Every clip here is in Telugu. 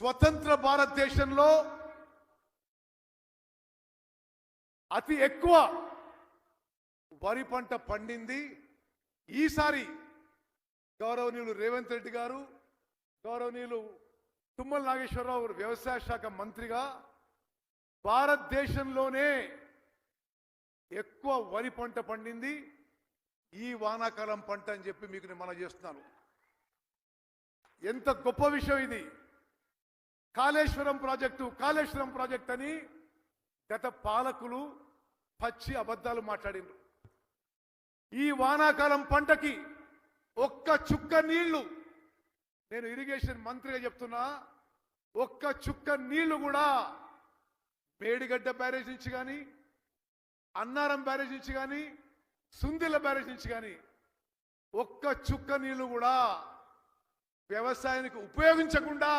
స్వతంత్ర భారతదేశంలో అతి ఎక్కువ వరి పంట పండింది. ఈసారి గౌరవనీయులు రేవంత్ రెడ్డి గారు గౌరవనీయులు తుమ్మల నాగేశ్వరరావు గారు వ్యవసాయ శాఖ మంత్రిగా భారతదేశంలోనే ఎక్కువ వరి పంట పండింది. ఈ వానాకాలం పంట అని చెప్పి మీకు నేను మనం చేస్తున్నాను. ఎంత గొప్ప విషయం ఇది. కాళేశ్వరం ప్రాజెక్టు కాళేశ్వరం ప్రాజెక్ట్ అని గత పాలకులు పచ్చి అబద్ధాలు మాట్లాడిండ్రు ఈ వానాకాలం పంటకి ఒక్క చుక్క నీళ్ళు నేను ఇరిగేషన్ మంత్రిగా చెప్తున్నా ఒక్క చుక్క నీళ్ళు కూడా మేడిగడ్డ బ్యారేజ్ నుంచి కానీ అన్నారం బ్యారేజ్ నుంచి కానీ సుందిల బ్యారేజ్ నుంచి కానీ ఒక్క చుక్క నీళ్ళు కూడా వ్యవసాయానికి ఉపయోగించకుండా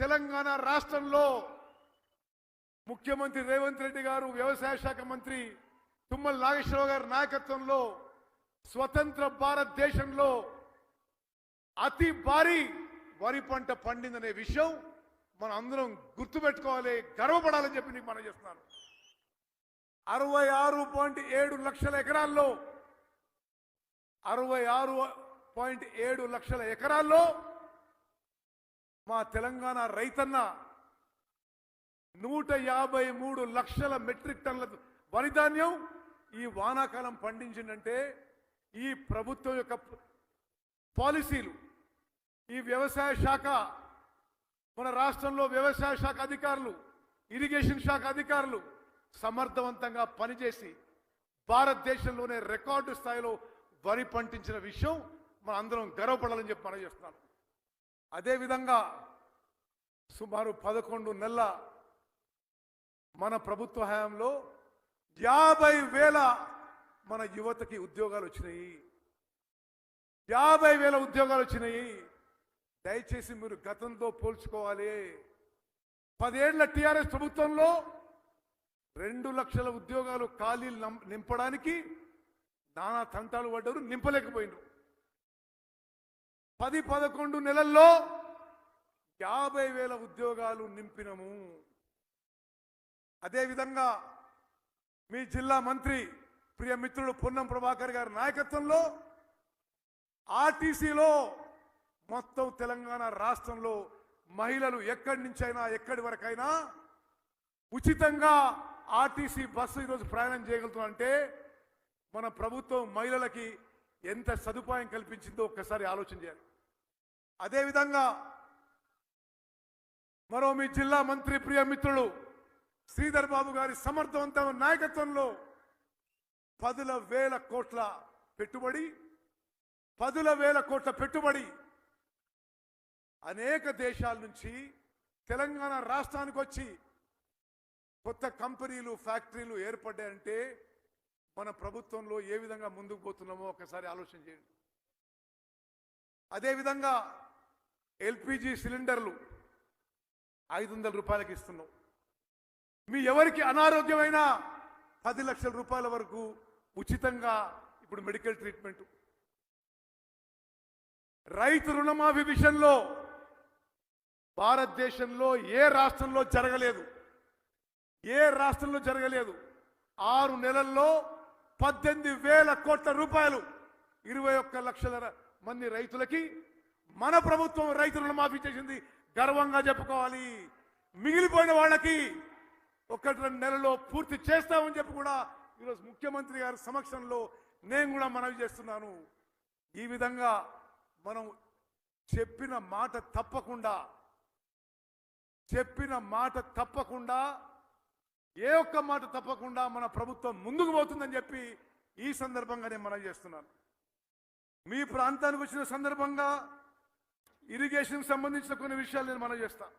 తెలంగాణ రాష్ట్రంలో ముఖ్యమంత్రి రేవంత్ రెడ్డి గారు వ్యవసాయ శాఖ మంత్రి తుమ్మల నాగేశ్వరరావు గారి నాయకత్వంలో స్వతంత్ర భారతదేశంలో అతి భారీ వరి పంట పండిందనే విషయం మనం అందరం గుర్తుపెట్టుకోవాలి గర్వపడాలని చెప్పి నీకు మనం చేస్తున్నాను. అరవై ఆరు పాయింట్ ఏడు లక్షల ఎకరాల్లో అరవై ఆరు పాయింట్ ఏడు లక్షల ఎకరాల్లో మా తెలంగాణ రైతన్న నూట యాభై మూడు లక్షల మెట్రిక్ టన్ల వరిధాన్యం ఈ వానాకాలం పండించిందంటే ఈ ప్రభుత్వం యొక్క పాలసీలు. ఈ వ్యవసాయ శాఖ మన రాష్ట్రంలో వ్యవసాయ శాఖ అధికారులు ఇరిగేషన్ శాఖ అధికారులు సమర్థవంతంగా పనిచేసి భారతదేశంలోనే రికార్డు స్థాయిలో వరి పండించిన విషయం మన అందరం గర్వపడాలని చెప్పి మనం చేస్తున్నాను. అదేవిధంగా సుమారు పదకొండు నెలల మన ప్రభుత్వ హయాంలో యాభై వేల మన యువతకి ఉద్యోగాలు వచ్చినాయి. యాభై వేల ఉద్యోగాలు వచ్చినాయి. దయచేసి మీరు గతంతో పోల్చుకోవాలి. పదేళ్ళ టీఆర్ఎస్ ప్రభుత్వంలో రెండు లక్షల ఉద్యోగాలు ఖాళీలు నింపడానికి నానా తంటాలు పడ్డారు నింపలేకపోయినారు. పది పదకొండు నెలల్లో యాభై వేల ఉద్యోగాలు నింపినము. అదేవిధంగా మీ జిల్లా మంత్రి ప్రియ మిత్రుడు పొన్నం ప్రభాకర్ గారి నాయకత్వంలో ఆర్టీసీలో మొత్తం తెలంగాణ రాష్ట్రంలో మహిళలు ఎక్కడి నుంచైనా ఎక్కడి వరకైనా ఉచితంగా ఆర్టీసీ బస్సు ఈరోజు ప్రయాణం చేయగలుగుతుందంటే మన ప్రభుత్వం మహిళలకి ఎంత సదుపాయం కల్పించిందో ఒక్కసారి ఆలోచన చేయాలి. అదేవిధంగా మరో మీ జిల్లా మంత్రి ప్రియ మిత్రుడు శ్రీధర్ బాబు గారి సమర్థవంతమైన నాయకత్వంలో పదుల వేల కోట్ల పెట్టుబడి పదుల వేల కోట్ల పెట్టుబడి అనేక దేశాల నుంచి తెలంగాణ రాష్ట్రానికి వచ్చి కొత్త కంపెనీలు ఫ్యాక్టరీలు ఏర్పడ్డాయంటే మన ప్రభుత్వంలో ఏ విధంగా ముందుకు పోతున్నామో ఒకసారి ఆలోచన చేయండి. అదేవిధంగా ఎల్పిజి సిలిండర్లు ఐదు వందల రూపాయలకి ఇస్తున్నాం. మీ ఎవరికి అనారోగ్యమైన పది లక్షల రూపాయల వరకు ఉచితంగా ఇప్పుడు మెడికల్ ట్రీట్మెంట్. రైతు రుణమాఫీ విషయంలో భారతదేశంలో ఏ రాష్ట్రంలో జరగలేదు. ఏ రాష్ట్రంలో జరగలేదు. ఆరు నెలల్లో పద్దెనిమిది వేల కోట్ల రూపాయలు ఇరవై ఒక్క లక్షల మంది రైతులకి మన ప్రభుత్వం రైతు రుణమాఫీ చేసింది. గర్వంగా చెప్పుకోవాలి. మిగిలిపోయిన వాళ్ళకి ఒకటి రెండు నెలలో పూర్తి చేస్తామని చెప్పి కూడా ఈరోజు ముఖ్యమంత్రి గారి సమక్షంలో నేను కూడా మనవి చేస్తున్నాను. ఈ విధంగా మనం చెప్పిన మాట తప్పకుండా చెప్పిన మాట తప్పకుండా ఏ ఒక్క మాట తప్పకుండా మన ప్రభుత్వం ముందుకు పోతుందని చెప్పి ఈ సందర్భంగా నేను మనం చేస్తున్నాను. మీ ప్రాంతానికి వచ్చిన సందర్భంగా ఇరిగేషన్ సంబంధించిన కొన్ని విషయాలు నేను మనం చేస్తా.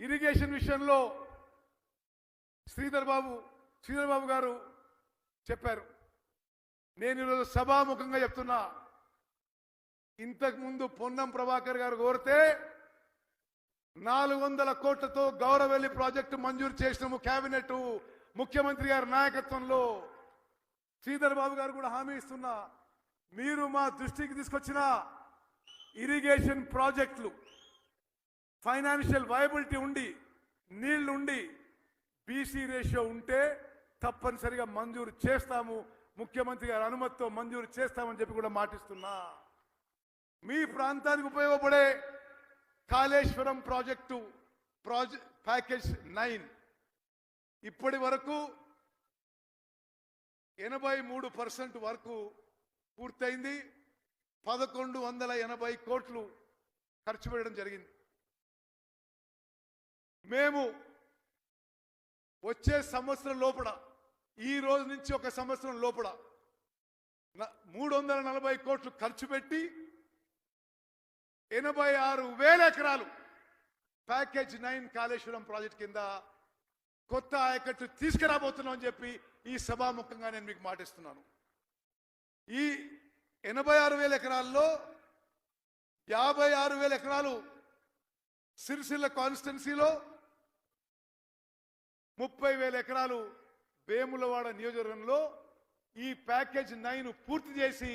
ఇరిగేషన్ విషయంలో శ్రీధర్ బాబు శ్రీధర్ బాబు గారు చెప్పారు. నేను ఈరోజు సభాముఖంగా చెప్తున్నా. ఇంతకుముందు పొన్నం ప్రభాకర్ గారు కోరితే నాలుగు వందల కోట్లతో గౌరవెల్లి ప్రాజెక్టు మంజూరు చేసినాము కేబినెట్ ముఖ్యమంత్రి గారి నాయకత్వంలో శ్రీధర్ బాబు గారు కూడా హామీ ఇస్తున్నా. మీరు మా దృష్టికి తీసుకొచ్చిన ఇరిగేషన్ ప్రాజెక్టులు ఫైనాన్షియల్ వయబిలిటీ ఉండి నీళ్ళు ఉండి బీసీ రేషియో ఉంటే తప్పనిసరిగా మంజూరు చేస్తాము. ముఖ్యమంత్రి గారి అనుమతితో మంజూరు చేస్తామని చెప్పి కూడా మాటిస్తున్నా. మీ ప్రాంతానికి ఉపయోగపడే కాళేశ్వరం ప్రాజెక్టు ప్రాజె ప్యాకేజ్ నైన్. ఇప్పటి వరకు ఎనభై మూడు పర్సెంట్ వరకు పూర్తయింది. పదకొండు వందల ఎనభై కోట్లు ఖర్చు పెట్టడం జరిగింది. మేము వచ్చే సంవత్సరం లోపల ఈ రోజు నుంచి ఒక సంవత్సరం లోపల మూడు వందల నలభై కోట్లు ఖర్చు పెట్టి ఎనభై ఆరు వేల ఎకరాలు. ప్యాకేజ్ నైన్ కాళేశ్వరం ప్రాజెక్ట్ కింద కొత్త ఆయకట్టు తీసుకురాబోతున్నాం అని చెప్పి ఈ సభాముఖంగా నేను మీకు మాటిస్తున్నాను. ఈ ఎనభై ఆరు వేల ఎకరాల్లో యాభై ఆరు వేల ఎకరాలు సిరిసిల్ల కాన్స్టిట్యున్సీలో ముప్పై వేల ఎకరాలు వేములవాడ నియోజకవర్గంలో ఈ ప్యాకేజ్ నైన్ పూర్తి చేసి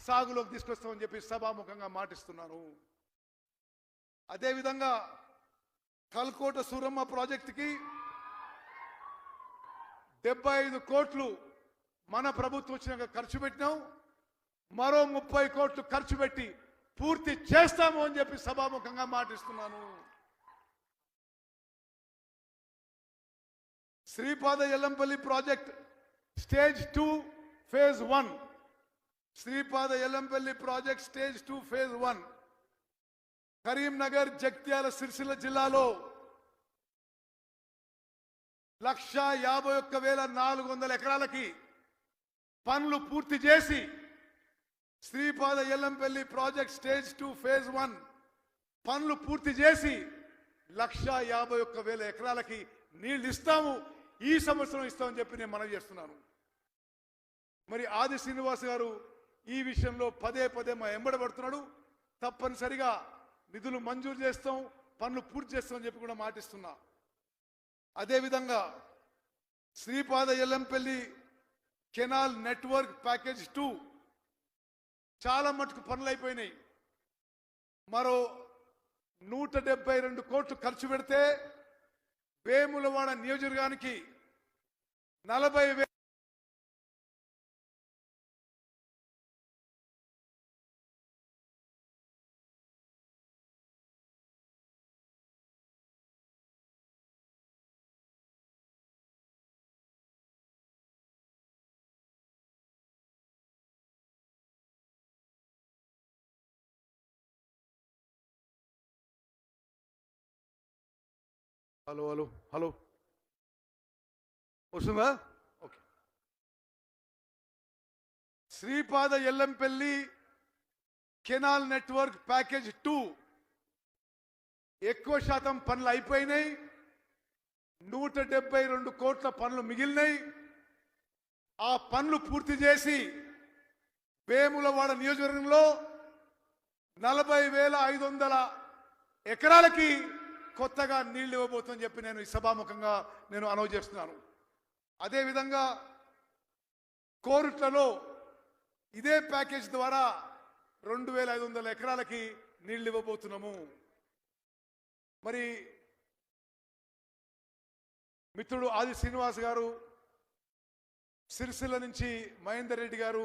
సాగులోకి తీసుకొస్తామని చెప్పి సభాముఖంగా మాటిస్తున్నాను అదేవిధంగా కల్కోట సూరమ్మ ప్రాజెక్టుకి డెబ్బై ఐదు కోట్లు మన ప్రభుత్వం వచ్చినాక ఖర్చు పెట్టినాం. మరో ముప్పై కోట్లు ఖర్చు పెట్టి పూర్తి చేస్తాము అని చెప్పి సభాముఖంగా మాటిస్తున్నాను. Sripada Yellampalli project stage two phase one Sripada Yellampalli project stage two phase one. Karimnagar Jagtial Sircilla జిల్లాలో లక్ష యాభై ఒక్క వేల నాలుగు వందల ఎకరాలకి పనులు పూర్తి చేసి Sripada Yellampalli project stage two phase one పనులు పూర్తి చేసి లక్ష యాభై ఒక్క వేల ఎకరాలకి నీళ్ళు ఇస్తాము. ఈ సంవత్సరం ఇస్తామని చెప్పి నేను మనవి చేస్తున్నాను. మరి ఆది శ్రీనివాస్ గారు ఈ విషయంలో పదే పదే మా ఎంబడబడుతున్నాడు తప్పనిసరిగా నిధులు మంజూరు చేస్తాం పనులు పూర్తి చేస్తామని చెప్పి కూడా మాటిస్తున్నా. అదేవిధంగా Sripada Yellampalli canal network package two చాలా మటుకు పనులు అయిపోయినాయి. మరో నూట డెబ్బై రెండు కోట్లు ఖర్చు పెడితే వేములవాడ నియోజకవర్గానికి నలభై హలో హలో హలో వస్తుందా? Okay Sripada Yellampalli canal network package two. ఎక్కువ శాతం పనులు అయిపోయినాయి. నూట డెబ్బై రెండు కోట్ల పనులు మిగిలినాయి. ఆ పనులు పూర్తి చేసి వేములవాడ నియోజకవర్గంలో నలభై వేల ఐదు వందల ఎకరాలకి కొత్తగా నీళ్ళు ఇవ్వబోతుందని చెప్పి నేను ఈ సభాముఖంగా నేను అనౌన్స్ చేస్తున్నాను. అదేవిధంగా కోరుట్లలో ఇదే ప్యాకేజ్ ద్వారా రెండు వేల ఐదు వందల ఎకరాలకి నీళ్ళు ఇవ్వబోతున్నాము. మరి మిత్రుడు ఆది శ్రీనివాస్ గారు సిరిసిల్ల నుంచి మహేందర్ రెడ్డి గారు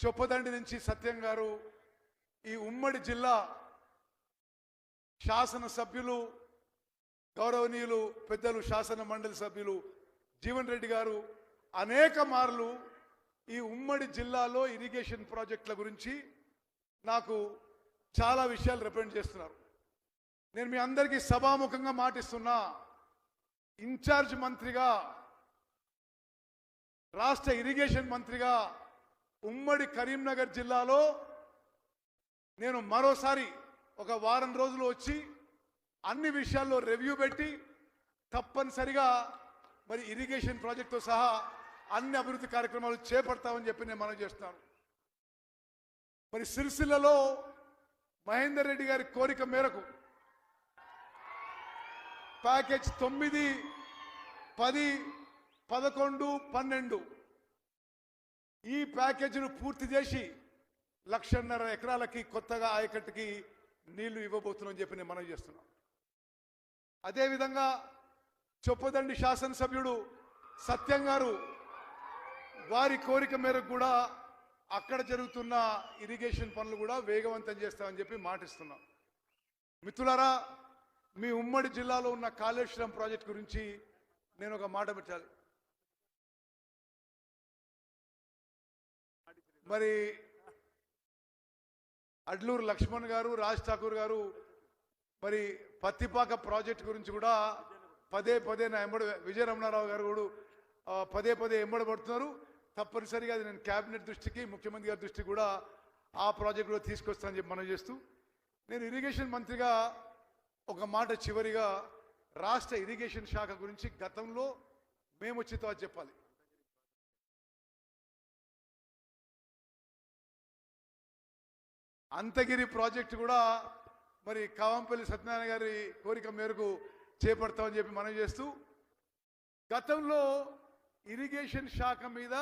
చొప్పదండి నుంచి సత్యం గారు ఈ ఉమ్మడి జిల్లా శాసన సభ్యులు గౌరవనీయులు పెద్దలు శాసన మండలి సభ్యులు జీవన్ రెడ్డి గారు అనేక మార్లు ఈ ఉమ్మడి జిల్లాలో ఇరిగేషన్ ప్రాజెక్టుల గురించి నాకు చాలా విషయాలు రిప్రజెంట్ చేస్తున్నారు. నేను మీ అందరికీ సభాముఖంగా మాటిస్తున్నా ఇన్ఛార్జ్ మంత్రిగా రాష్ట్ర ఇరిగేషన్ మంత్రిగా ఉమ్మడి కరీంనగర్ జిల్లాలో నేను మరోసారి ఒక వారం రోజులు వచ్చి అన్ని విషయాల్లో రివ్యూ పెట్టి తప్పనిసరిగా మరి ఇరిగేషన్ ప్రాజెక్టుతో సహా అన్ని అభివృద్ధి కార్యక్రమాలు చేపడతామని చెప్పి నేను మనం చేస్తున్నాను మరి సిరిసిల్లలో మహేందర్ రెడ్డి గారి కోరిక మేరకు ప్యాకేజ్ తొమ్మిది పది పదకొండు పన్నెండు ఈ ప్యాకేజీను పూర్తి చేసి లక్షన్నర ఎకరాలకి కొత్తగా ఆయకట్టుకి నీళ్ళు ఇవ్వబోతున్నామని చెప్పి నేను మనం చేస్తున్నాం అదేవిధంగా చొప్పదండి శాసనసభ్యుడు సత్యం గారు వారి కోరిక మేరకు కూడా అక్కడ జరుగుతున్న ఇరిగేషన్ పనులు కూడా వేగవంతం చేస్తామని చెప్పి మాటిస్తున్నాం. మిత్రులారా మీ ఉమ్మడి జిల్లాలో ఉన్న కాళేశ్వరం ప్రాజెక్ట్ గురించి నేను ఒక మాట పెట్టాలి. మరి అడ్లూరు లక్ష్మణ్ గారు రాజ్ ఠాకూర్ గారు మరి పత్తిపాక ప్రాజెక్ట్ గురించి కూడా పదే పదే నా ఎంబడి విజయ రమణారావు గారు కూడా పదే పదే ఎంబడబడుతున్నారు తప్పనిసరిగా అది నేను క్యాబినెట్ దృష్టికి ముఖ్యమంత్రి గారి దృష్టికి కూడా ఆ ప్రాజెక్ట్ కూడా తీసుకొస్తానని చెప్పి మనం చేస్తూ నేను ఇరిగేషన్ మంత్రిగా ఒక మాట చివరిగా రాష్ట్ర ఇరిగేషన్ శాఖ గురించి గతంలో మేము వచ్చి చెప్పాలి. అంతగిరి ప్రాజెక్టు కూడా మరి కావంపల్లి సత్యనారాయణ గారి కోరిక మేరకు చేపడతామని చెప్పి మనం చేస్తూ గతంలో ఇరిగేషన్ శాఖ మీద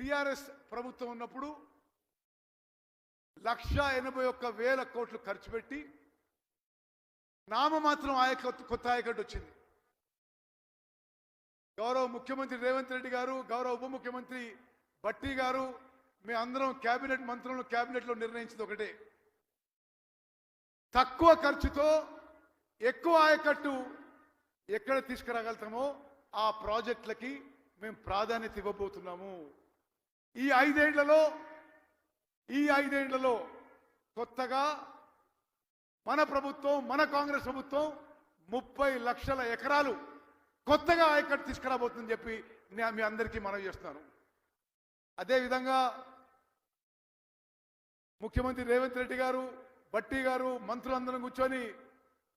టిఆర్ఎస్ ప్రభుత్వం ఉన్నప్పుడు లక్ష ఎనభై ఒక్క వేల కోట్లు ఖర్చు పెట్టి నామమాత్రం ఆయక కొత్త ఆయకట్టు వచ్చింది. గౌరవ ముఖ్యమంత్రి రేవంత్ రెడ్డి గారు గౌరవ ఉప ముఖ్యమంత్రి భట్టి గారు మీ అందరం క్యాబినెట్ మంత్రులను క్యాబినెట్లో నిర్ణయించింది ఒకటే. తక్కువ ఖర్చుతో ఎక్కువ ఆయకట్టు ఎక్కడ తీసుకురాగలుగుతామో ఆ ప్రాజెక్టులకి మేము ప్రాధాన్యత ఇవ్వబోతున్నాము. ఈ ఐదేళ్ళలో ఈ ఐదేళ్ళలో కొత్తగా మన ప్రభుత్వం మన కాంగ్రెస్ ప్రభుత్వం ముప్పై లక్షల ఎకరాలు కొత్తగా ఆయకట్టు తీసుకురాబోతుందని చెప్పి నేను మీ అందరికీ మనవి చేస్తున్నాను. అదేవిధంగా ముఖ్యమంత్రి రేవంత్ రెడ్డి గారు బట్టి గారు మంత్రులందరం కూర్చొని